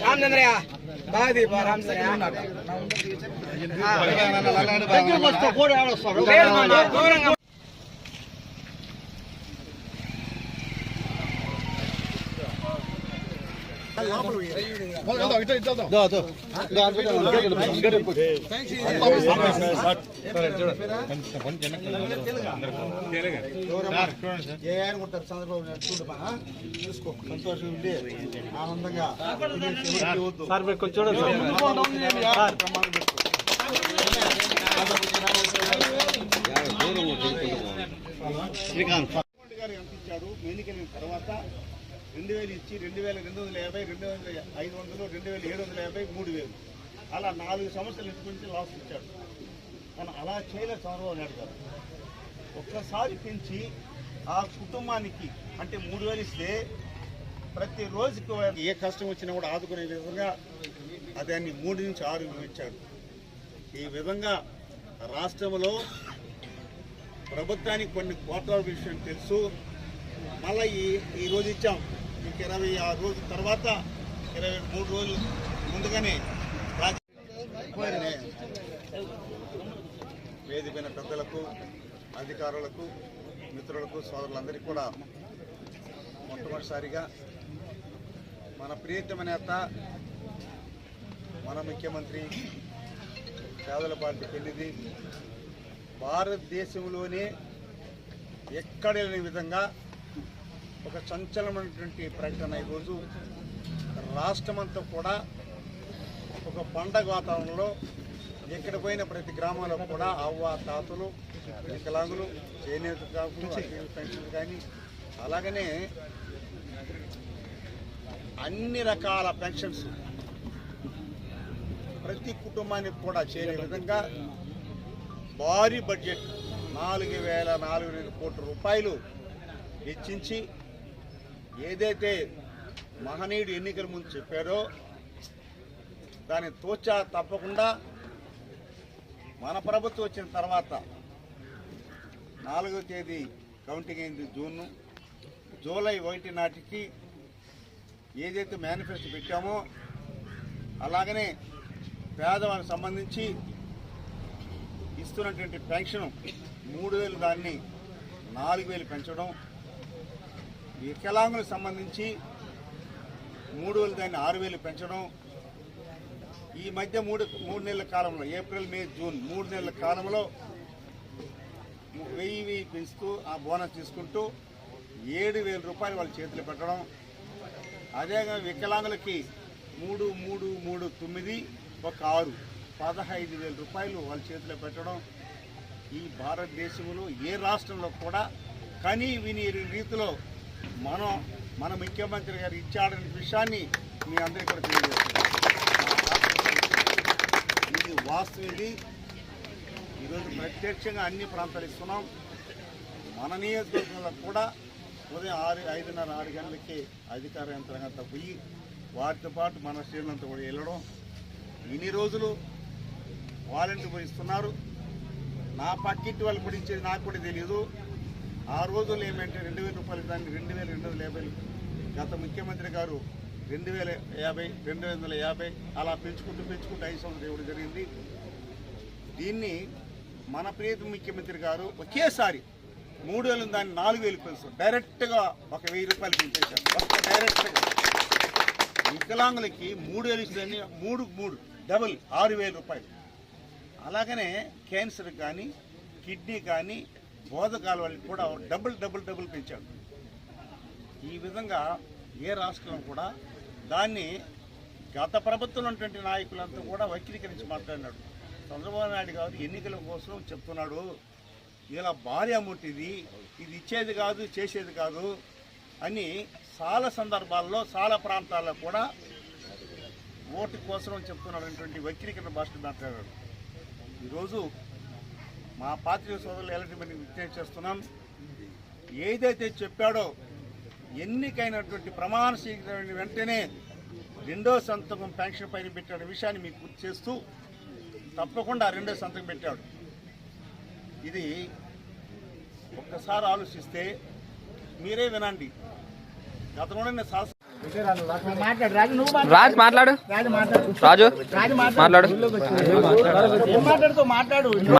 రామచంద్రయ్య బాగా దీపా రామచంద్రయ్య దూరంగా ఏ ఆయన చంద్రబాబు నాయుడు చూడమా చూసుకో సంతోషం ఉండి ఆనందంగా ఎవరికి గారు ఎంత ఇచ్చాడు ఎన్నికైన తర్వాత రెండు వేలు ఇచ్చి రెండు వేల రెండు వందల యాభై రెండు వందల ఐదు వందలు రెండు వేల ఏడు వందల యాభై మూడు వేలు. అలా నాలుగు సంవత్సరాలు ఎత్తుకుంటే లాస్ ఇచ్చాడు. కానీ అలా చేయలే చంద్రబాబు నాయుడు గారు. ఒక్కసారి పెంచి ఆ కుటుంబానికి అంటే మూడు వేలు ఇస్తే ప్రతి రోజుకి ఏ కష్టం వచ్చినా కూడా ఆదుకునే విధంగా అదాన్ని మూడు నుంచి ఆరు ఇచ్చాడు. ఈ విధంగా రాష్ట్రంలో ప్రభుత్వానికి కొన్ని కోట్ల విషయం తెలుసు. మళ్ళీ ఈ ఈరోజు ఇచ్చాము ఇచ్చాం. ఇంక ఇరవై ఆరు రోజుల తర్వాత ఇరవై మూడు రోజులు ముందుగానే రాజ- వేదికైన పెద్దలకు అధికారులకు మిత్రులకు సోదరులందరికీ కూడా మొట్టమొదటిసారిగా మన ప్రియతమ నేత మన ముఖ్యమంత్రి పేదల పార్టీ పెళ్ళిది. భారతదేశంలోనే ఎక్కడ లేని విధంగా ఒక సంచలనమైనటువంటి ప్రకటన ఈరోజు. రాష్ట్రమంతా కూడా ఒక పండగ వాతావరణంలో ఎక్కడ పోయిన ప్రతి గ్రామంలో కూడా అవ్వ తాతలు వికలాంగులు చేనేత కాకులు పెన్షన్లు పెన్షన్ కానీ అలాగనే అన్ని రకాల పెన్షన్స్ ప్రతి కుటుంబానికి కూడా చేరే విధంగా భారీ బడ్జెట్ నాలుగు వేల నాలుగు వేల కోట్ల రూపాయలు వెచ్చించి ఏదైతే మహనీయుడు ఎన్నికల ముందు చెప్పారో దాని తోచా తప్పకుండా మన ప్రభుత్వం వచ్చిన తర్వాత నాలుగో తేదీ కౌంటింగ్ అయింది జూన్. జూలై ఒకటి నాటికి ఏదైతే మేనిఫెస్టో పెట్టామో అలాగనే పేదవాళ్ళకి సంబంధించి ఇస్తున్నటువంటి పెన్షన్ మూడు వేలు దాన్ని నాలుగు వేలు పెంచడం వికలాంగులకు సంబంధించి మూడు వేలు దాన్ని ఆరు వేలు పెంచడం. ఈ మధ్య మూడు మూడు నెలల కాలంలో ఏప్రిల్ మే జూన్ మూడు నెలల కాలంలో వెయ్యి వెయ్యి పెంచుతూ ఆ బోనస్ తీసుకుంటూ ఏడు వేల రూపాయలు వాళ్ళ చేతులు పెట్టడం. అదేగా వికలాంగులకి మూడు మూడు మూడు తొమ్మిది ఒక ఆరు పదహైదు వేల రూపాయలు వాళ్ళ చేతిలో పెట్టడం. ఈ భారతదేశంలో ఏ రాష్ట్రంలో కూడా కనీ విని రీతిలో మనం మన ముఖ్యమంత్రి గారు ఇచ్చాడనే విషయాన్ని మీ అందరికీ కూడా తెలియజేస్తున్నాం ఇది వాస్తవం ఇది ఈరోజు ప్రత్యక్షంగా అన్ని ప్రాంతాలు ఇస్తున్నాం. మన నియోజకవర్గంలో కూడా ఉదయం ఆరు ఐదున్నర ఆరు గంటలకి అధికార యంత్రాంగంతో పోయి వారితో పాటు మన శ్రేణులంతా కూడా వెళ్ళడం. ఇన్ని రోజులు వాలంటీర్ ఇస్తున్నారు. నా పక్కింటి వాళ్ళు కూడా ఇచ్చేది నాకు కూడా తెలియదు. ఆ రోజుల్లో ఏమంటే రెండు వేల రూపాయలు దాన్ని రెండు వేల రెండు వందల యాభై గత ముఖ్యమంత్రి గారు రెండు వేల యాభై రెండు వందల యాభై అలా పెంచుకుంటూ పెంచుకుంటూ ఐదు సంవత్సరాలు ఇవ్వడం జరిగింది. దీన్ని మన ప్రియత ముఖ్యమంత్రి గారు ఒకేసారి మూడు వేలు దాన్ని నాలుగు వేలు పెంచారు డైరెక్ట్గా ఒక వెయ్యి రూపాయలు పెంచేశారు. ఒక్క డైరెక్ట్గా. వికలాంగులకి మూడు వేలు ఇచ్చిందని మూడు మూడు డబుల్ ఆరు వేల రూపాయలు. అలాగనే క్యాన్సర్ కానీ కిడ్నీ కానీ బోధకాల వాళ్ళకి కూడా డబుల్ డబుల్ డబుల్ పెంచాడు. ఈ విధంగా ఏ రాష్ట్రం కూడా దాన్ని గత ప్రభుత్వం ఉన్నటువంటి నాయకులంతా కూడా వక్రీకరించి మాట్లాడినాడు. చంద్రబాబు నాయుడు గారు ఎన్నికల కోసం చెప్తున్నాడు. ఇలా భారీ అమౌంట్ ఇది ఇది ఇచ్చేది కాదు చేసేది కాదు అని చాలా సందర్భాల్లో చాలా ప్రాంతాల్లో కూడా ఓటు కోసం చెప్తున్నటువంటి వక్రీకరణ భాష మాట్లాడాడు. ఈరోజు మా పాత్రిక సోదరులు ఎలాంటి మనం విజ్ఞప్తి చేస్తున్నాం. ఏదైతే చెప్పాడో ఎన్నికైనటువంటి ప్రమాణ స్వీకరణ వెంటనే రెండో సంతకం పెన్షన్ పైన పెట్టిన విషయాన్ని మీకు గుర్తు చేస్తూ తప్పకుండా రెండో సంతకం పెట్టాడు. ఇది ఒక్కసారి ఆలోచిస్తే మీరే వినండి. గతంలోనే రాజు మాట్లాడు. రాజు మాట్లాడు. రాజు. రాజు మాట్లాడు. ఏం మాట్లాడుతూ మాట్లాడు.